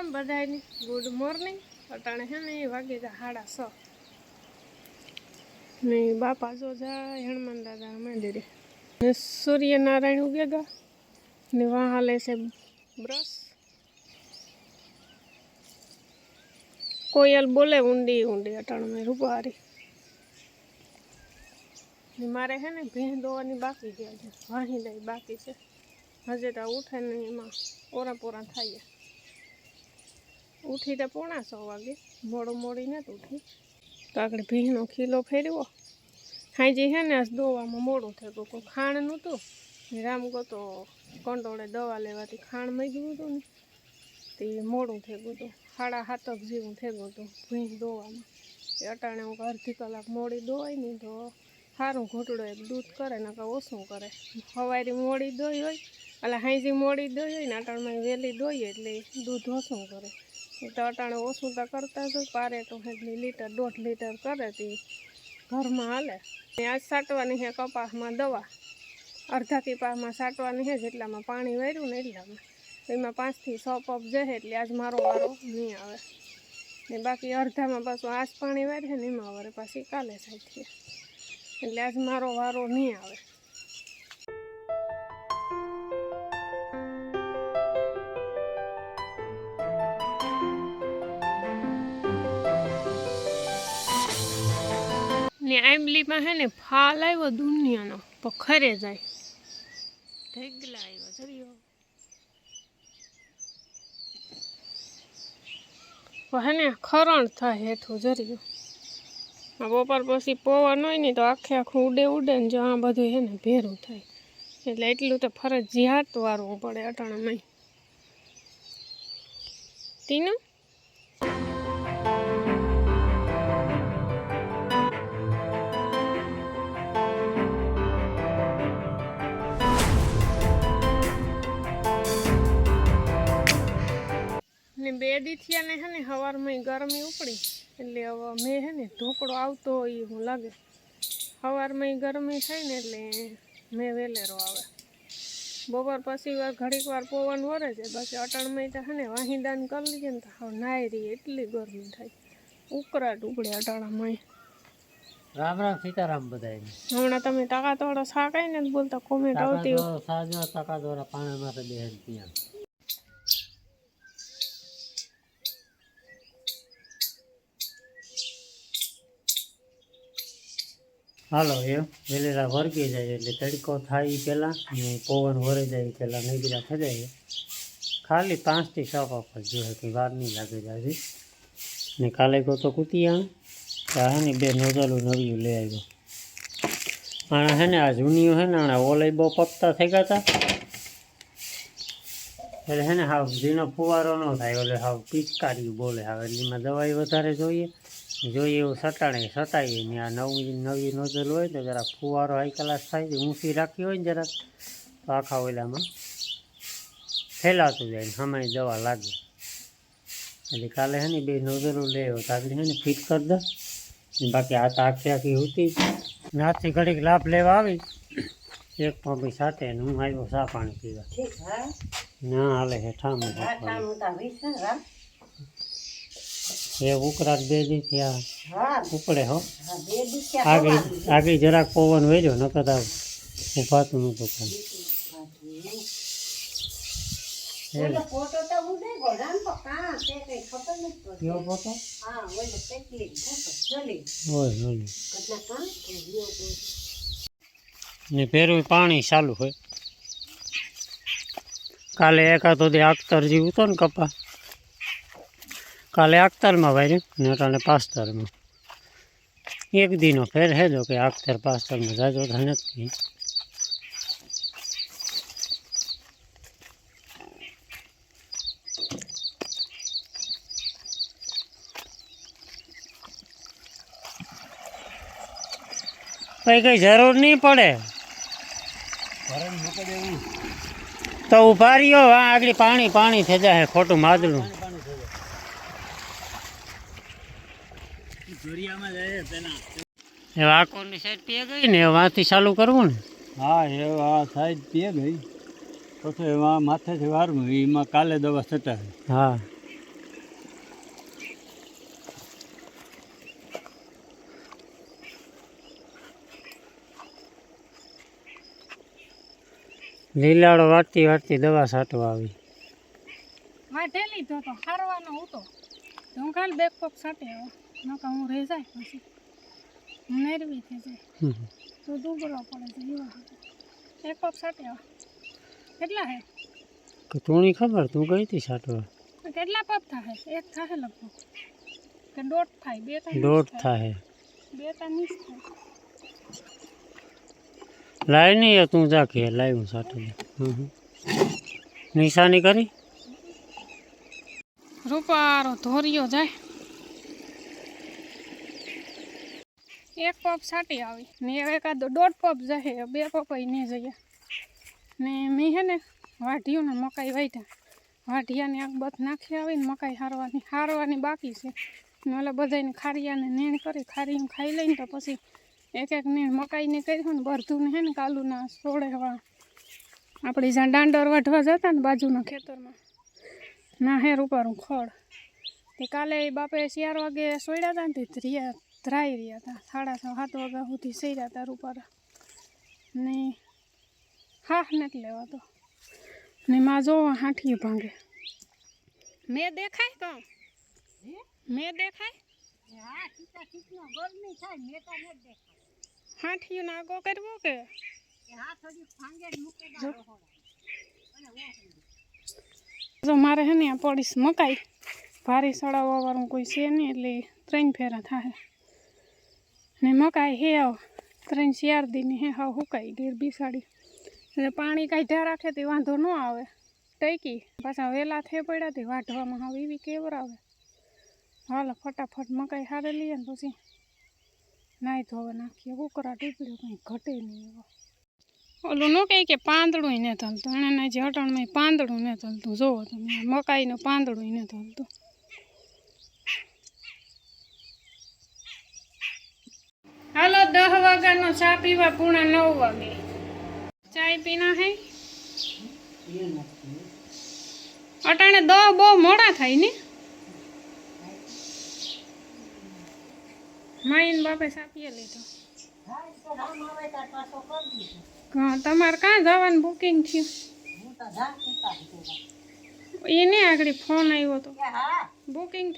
Ram બધાયની good morning અટાણે હે ને વાગે જા હાડા સ ને બાપા જો જાય, હનુમાન દાદા મંદિરે ને સૂર્યનારાયણ ઉગેગા ને વાં હાલે છે બ્રશ. કોયલ બોલે ઊંડી ઊંડી અટાણમાં રૂપારી. ને મારે હે ને ભેં દોવાની બાકી છે આજે વાહી દઈ બાકી છે. હજે તો ઉઠે ને એમાં. ઓરા પોરા થાય. ઉઠી તો પોણા સો વાગે મોડું મોડી નથી ઉઠી. તો આગળ ભીંનો ખીલો ફેરવો. હાજી હે ને દોવામાં મોડું થઈ ગયું કોઈ ખાણ નહોતું. ને રામ ગો તો કંડોળે દવા લેવાથી ખાણ મગ્યું હતું ને. તે મોડું થઈ ગયું હતું. સાડા સાતક જેવું થઈ ગયું હતું ભીંસ દોવામાં. એ અટાણે હું અડધી કલાક મોડી દોવાય ને તો સારું ઘૂંટડો એક દૂધ કરે ને કાં ઓછું કરે. સવારે મોડી દોઈ હોય એટલે હાંજી મોડી દોઈ હોય ને અટાણમાં વહેલી દોઈએ એટલે દૂધ ઓછું કરે. તો અટાણે ઓછું તો કરતા જ પારે તો એટલી લીટર, દોઢ લીટર કરે તે ઘરમાં હાલે. ને આજ સાટવાની છે કપાસમાં દવા. અડધા કીપાસમાં સાટવાની છે જેટલામાં પાણી વાર્યું ને એટલામાં. એમાં પાંચથી છ પપ જશે એટલે આજ મારો વારો નહીં આવે. ને બાકી અડધામાં પાછું આજ પાણી વારે ને એમાં વારે પાછી કાલે સાચીએ એટલે આજ મારો વારો નહીં આવે. ને આંબલીમાં હે ને ફાલ આવ્યો દુનિયાનો. પખરે જાય. ઢગલા આવ્યો જોયો પણ ને ખરણ થાય હેઠું જરીયું આ બપોર પછી પવન હોય ને તો આખે આખું ઉડે ઉડે ને જો આ બધું હે ને ભેરું થાય. એટલે એટલું તો ફરજિયાત વારવું પડે અટાણામાં તીનું ને બે દીથિયા ને હે ને સવારમાં ગરમી ઉપડી. એટલે હવે મેં હે ને ઢોકળો આવતો હોય એવું લાગે. સવારમાં ગરમી થાય ને એટલે મેં વેલેરો આવે. બપોર પછી વાર ઘડીક વાર પવન વરે છે પછી અટણમાં તો હે ને વાહીદાન કરી લીધે ને તો હવે નાઈ રહી એટલી ગરમી થાય. ઉકળાટ ઉપડે અટાણામાં રામ રામ સીતારામ બધા હમણાં તમે ટકા તોડો શાકાય ને બોલતા કોમેન્ટ આવતી સાજો ટકા તોડા પાણી માથે બેહેન ત્યાં. હાલો એમ વેલેરા વર્ગી જાય એટલે તડકો થાય એ પહેલાં ને પવન વરે જાય એ પહેલાં નગરા થઈ જાય. ખાલી પાંચથી કપ જ જોઈએ કે વાર નહીં લાગે જાય ને કાલે ગયો તો કુતિયા હા ને બે નોઝલું નવ્યું લઈ આવ્યો. આણે હે ને આ જૂનીઓ હે ને આણે ઓલાઈ બહુ પત્તા થઈ ગયા હતા એટલે હે ને હાવ ઝીણો ફુવારો ન થાય એટલે હાવ પિચકારી બોલે હવે એટલે એમાં દવાઈ વધારે જોઈએ. જોઈએ એવું સટાણે સતાવીએ ને આ નવી નવી નોઝલ હોય ને જરા ફુવારો હાઈ ક્લાસ થાય છે ઊંચી રાખી હોય ને જરાક તો આખા ઓલામાં ફેલાતું જાય ને સમય દવા લાગે. એટલે કાલે હે ને બે નોઝલો લે આવ્યો તો હે ને ફિટ કરી દો. બાકી આ તો આખી આખી હતી નાથી ઘડીક લાભ લેવા આવી. એક પગી સાથે હું આવ્યો સા પાણી પીવા. ના હાલે હેઠામાં એ ઉકરાટ બે દી થયા ઉપડે હો. આગળ આગળ જરાક પવન વેજો ન તો ઉભાતું નહોતું કાંઈ એટલે કયો ફોટો? હોય હોય ને પેલું પાણી ચાલુ હોય. કાલે એકાદ સુધી આખતર જેવું હતો ને કપા. કાલે આખતરમાં વાર્યું ને અટાણે પાસ્તરમાં. એક દીનો ફેર હે જો કે આખતર પાસ્તરમાં જાજો તો નથી. કઈ કઈ જરૂર નહીં પડે. તો ઊભા રહ્યો હા આગળ પાણી પાણી થઈ જાય, ખોટું માદલું એ વાકોની સાઈડ પીએ ગઈ ને વાંથી ચાલુ કરવું ને? હા એ આ સાઈડ પીએ ગઈ. પછી એમાં માથેથી વારવું એમાં કાલે દવા છટા હા. લીલાડો વાટતી વાટતી દવા છાંટવા આવી. વાટેલી તો તો હારવાનો હતો. હું કાલ પગ છાંટી આવ્યો નકા હું રહી જાય પછી હું નેરવી થઈ જાય હમ. તો દુબળો પડે છે એવા હાટુ. એક પગ સાટે આવો કેટલા હે કે તુંની ખબર તું ગઈ હતી છાંટવા કેટલા પગ થાય એક થાય લગભગ કે દોઢ થાય બે થાય દોઢ થાય બે થાય નીસ થાય લાય નહીં તું જા કે લાય હું છાંટી દે હમ હમ. નિશાની કરી રૂપારો ધોરિયો જાય એક પપ સાટી આવી. ને એકાદો દોઢ પપ જાય બે પપાઈ નહીં જઈએ. ને મેં હે ને વાઢિયું ને મકાઈ વાઢ્યા. વાઢિયાને આગ બધ નાખી આવીને મકાઈ હારવાની હારવાની બાકી છે. ને ઓલા બધાને ખારિયાને નીણ કરી ખારીને ખાઈ લઈને તો પછી એક એક નીણ મકાઈને કર્યું ને બરધું ને હે ને કાલુના સોળે હવા આપણે જ્યાં દાંડર વાઢવા જતા ને બાજુના ખેતરમાં, ના હેર ઉપર હું ખડ તે કાલે બાપે ચાર વાગે સોડ્યા હતા ને તે ધ્રાઈ રહ્યા હતા. સાડા છ સાત વાગ્યા સુધી સર્યા હતા ઉપર. ને હા નથી લેવાતો. ને માં જો હાંઠી ભાંગે. મેં દેખાય તો? મેં દેખાય? હાંઠિયું નાગો કરવો કે? જો. જો. મારે હે ને આ પડીશ મકાઈ. ભારી સડાવવા વાળું કોઈ છે નહીં એટલે ત્રણ ફેરા થાય. ને મકાઈ હે આવ. ત્રણ ચાર દીની હે હાવ હુકાઈ ગઈ બિસાડી. એટલે પાણી કાઢ્યા રાખે તે વાંધો ન આવે. ટકી. પાછા વહેલા થઈ પડ્યા તે વાઢવામાં હવે એવી કેવર આવે. હાલો ફટાફટ મકાઈ હારે લઈએ ને પછી નાહી ધોવે નાખીએ. કુકરા ટીપડ્યો કંઈ ઘટે નહીં એવો. ઓલું ન કહે કે પાંદડું ને થલતું. એને જે હટણમાં પાંદડું ને થલતું. જોવો તમે, મકાઈનું પાંદડું ને થલતું. દસ વાગ્યાનો ચા પીવા પૂણા નવ વાગે. ચાય પીના હે? અટાણે દહ બહુ મોડા થાય ને? માઈન બાપે સાપીએ લીધો. હા તમારે ક્યાં જવાનું બુકિંગ થયું? એને આગળ ફોન આવ્યો હતો બુકિંગ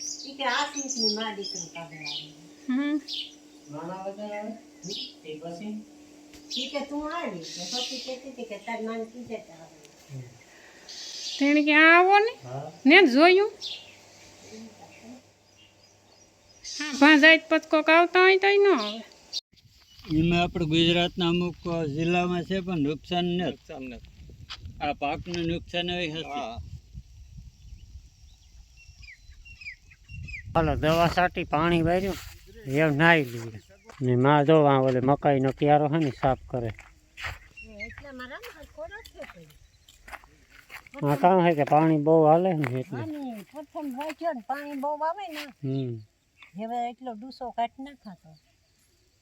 થઈ ગયું હમ. હમ તેણે કે આ આવો ને. ને જ જોયું. હા ભાંજાઈ પછી કોક આવતા હોય તો ન આવે. એમાં આપણે ગુજરાતના અમુક જિલ્લામાં છે પણ નુકસાન નુકસાન આ પાકનું નુકસાન હોય હશે. હાલો દવા સાટી પાણી વાર્યું એમ નાહી લીધું ને માં જો આ ઓલે મકાઈનો ક્યારો છે ને સાફ કરે. હા કામ છે કે પાણી બહુ હાલે ને એટલે. પાણી બહુ આવે ને હમ. હવે એટલો ડૂસો કાઢી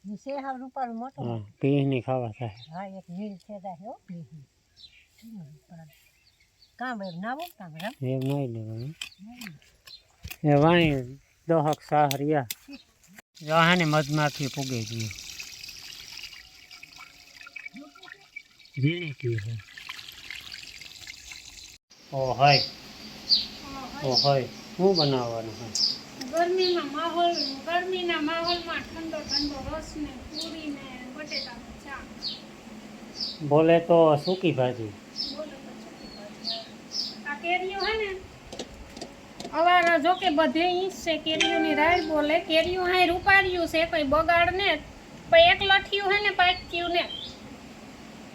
ને શેહાવ રૂપાળું મોટો હા પીની ખાવા થાય. હા એક નીલ છે હો કામ બે નાવો કામ એમ નહીં લેવાનું એ વાણી દહક સાહ રહ્યા જહાને મધમાખી પૂગે ગયું ઝીણી કી છે. ઓ હોય. ઓ હોય. શું બનાવવાનું હોય ગરમીમાં માહોલ ગરમીના માહોલમાં ઠંડો ઠંડો રસ ને પૂરી ને બટેટાનું શાક. બોલે તો સૂકી ભાજી. બોલો તો ચોખ્ખી ભાજી. આ કેરીઓ હે ને અવાર જો કે બધે ઈંચ છે કેરીઓની રાય બોલે કેરીઓ હાય રૂપાડ્યું છે કોઈ બગાડ ને પણ એક લઠિયું હે ને પાક્યું ને.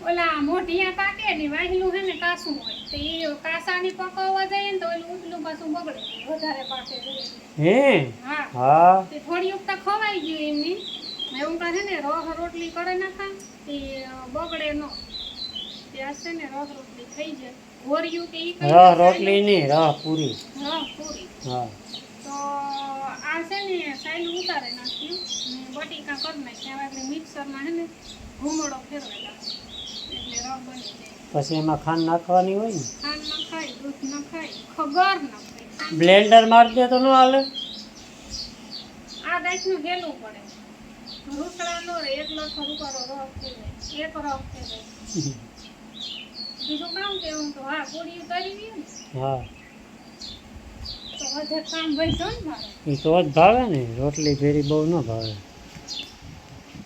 ઓલા મોઢિયા પાકે ને વાહિલું હે ને કાસું હોય તો એ કાસાની પકવવા જાય ને તો ઓલું ઉપલું પાછું બગડે વધારે પાકે. હે? હા. હા. તે થોડી ઉગતા ખવાઈ ગયું એમની. એવું કહે ને રહ રોટલી કરે નાખા તે બગડે નો. ત્યાં છે ને રહ રોટલી થઈ જાય. ઘોરિયું કે ઈ રહ રોટલી નહીં રહ પૂરી. રહ પૂરી. હા. તો આ છે ને સાયલું ઉતારે નાખ્યું ને બટીકા કરી નાખ્યા. હવે મિક્સરમાં છે ને ઘૂમડો ફેરવેલા એટલે રહ બની જાય. પછી એમાં ખાંડ નાખવાની હોય ને? ખાંડ ન ખાય દૂધ ન ખાય ખગર ન ખાય બ્લેન્ડર મારી દે તો ન હાલે? આ દાઈસનું હેલું પડે. રૂકડા નો રે એકલો તો રૂપારો રફ થઈ જાય એક રસ થઈ જાય બીજું કામ કેવું તો હા પૂરી કરી દઈએ ને. હા. તો વધે કામ વહીશો ને મારે એ તો જ ભાવે ને રોટલી ફેરી બહુ ન ભાવે.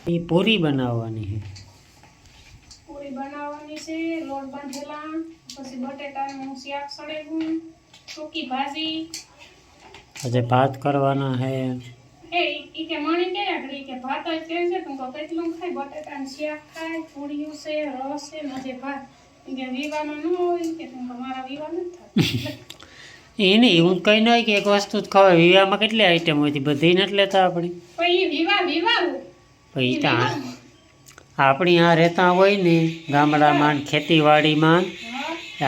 એ પૂરી બનાવવાની છે. પૂરી બનાવવાની છે લોટ બાંધેલા પછી બટેટાનું શાક સળેલું સૂકી ભાજી. આજે ભાત કરવાના છે એ ઈ કે મણી કે આગળ ઈ કે ભાત જ કે છે તું તો કેટલું ખાય બટેટાનું શાક ખાય પૂરીયું છે રસ છે ને આજે ભાત. એ નહીં એવું કંઈ ન હોય કે એક વસ્તુ જ ખવાય. વિવાહમાં કેટલી આઈટમ હોય બધી નથી લેતા આપણી. પછી ત્યાં આપણી આ રહેતા હોય ને ગામડામાં ખેતીવાડીમાં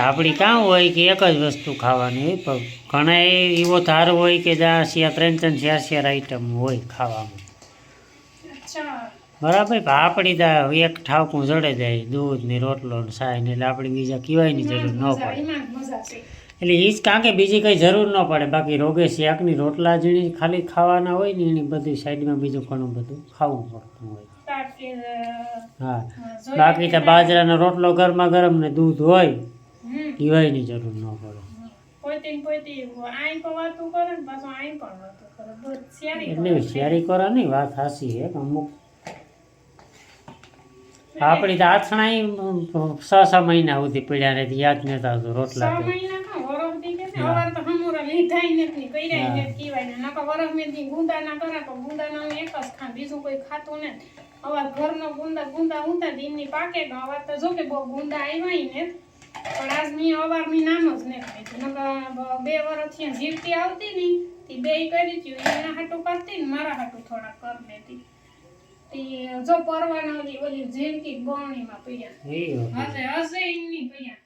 આપણી કાં હોય કે એક જ વસ્તુ ખાવાની હોય. પણ ઘણા એવો ધાર હોય કે જ્યાં શિયા ત્રણ ત્રણ ચાર ચાર આઈટમ હોય ખાવામાં. બરાબર પણ આપણી દા એક ઠાવકું જડે જાય દૂધ ને રોટલો ને સાય ને એટલે આપણે બીજા કીવાયની જરૂર ન પડે. એટલે એ જ કાં કે બીજી કંઈ જરૂર ન પડે. બાકી રોગે શાકની રોટલા જીણી ખાલી ખાવાના હોય ને એની બધી સાઈડમાં બીજું ઘણું બધું ખાવું પડતું હોય. હા. બાકી તો બાજરાનો રોટલો ગરમા ગરમ ને દૂધ હોય હમ. પીવાયની જરૂર ન પડે. એટલે હોશિયારી કરવાની વાત પણ છે કરે આપણી તો આથણા છ છ મહિના સુધી પડ્યા નથી યાદ રોટલા નો વરસ દી કે છે, હા. હવાર તો હમુરા લીધાય નથી કર્યાય હા. નથી કીવાય ને નકર વરસ મેં દી ગુંદા ના કરા તો ગુંદા ના એક જ બીજું કોઈ ખાતું નથી. અવાર ઘરનો ગુંદા ગુંદા ઊંધા દીમની પાકે તો અવાર તો જો કે બહુ ગુંદા આવ્યા ને. પણ આજ મી અવાર મી નામ જ ને બે વર્ષથી જીવતી આવતી ની તી બે કરી હતી એના હાટું કરતી ને મારા હાટું થોડા કર લેતી. જો પરવાના ઓલી ઓલી જીવતી બરણીમાં પડ્યા. હશે હશે એમની ભૈયા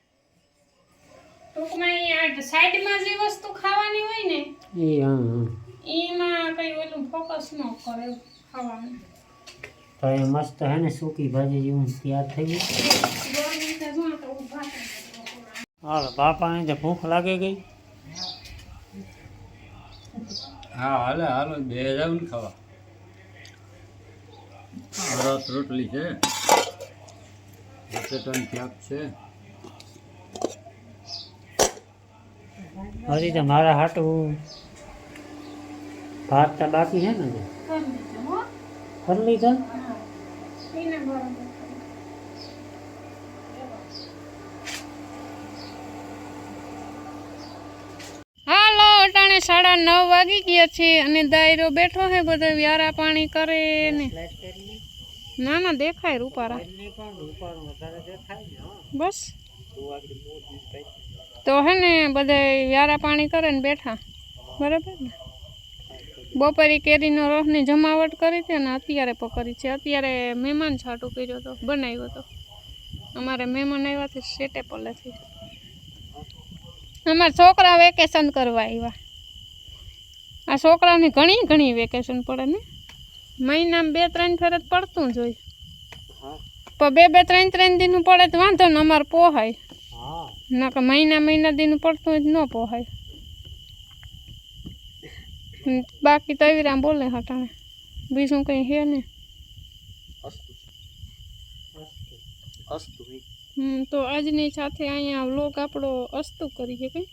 ટૂંકમાં એ આ સાઈડમાં જે વસ્તુ ખાવાની હોય ને એ હા હા. એમાં કઈ ઓલું ફોકસ ન કરે ખાવાનું. તો એ મસ્ત હે ને સૂકી ભાજી જેવું તૈયાર થઈ ગયું. હાલ તો જો ભૂખ લાગી ગઈ. હા હાલે હાલો બે જાવ ને ખાવા. રસ રોટલી છે. બટેટાનું શાક છે. હજી તો મારા હાટું ભાત તો બાકી છે ને કરી લીધા હા એને બરાબર હાલો અટાણે સાડા નવ વાગી ગયા છે અને દાયરો બેઠો છે બધો વ્યારા પાણી કરે ને. ના ના દેખાય રૂપારા. બસ. તો હે ને બધા વ્યારા પાણી કરે ને બેઠા. બરાબર ને? બપોરે કેરીનો રસની જમાવટ કરી છે ને અત્યારે પકડી છે. અત્યારે મહેમાન છાટું કર્યો હતો બનાવ્યો હતો અમારે મહેમાન આવ્યા છે સેટે પલેથી. અમારા છોકરા વેકેશન કરવા આવ્યા. આ છોકરાને ઘણી ઘણી વેકેશન પડે ને? મહિનામાં બે ત્રણ ફેર જ પડતું જ હોય. પણ બે બે ત્રણ ત્રણ દિનનું પડે તો વાંધો ને અમારે પોહાય. ના કે મહિના મહિના દિનનું પડતું જ ન પોહાય. બાકી તો એવી રામ બોલે હટાણે. બીજું કંઈ હે ને? તો આજની સાથે અહીંયા વ્લોગ આપણો અસ્તુ કરીએ કંઈ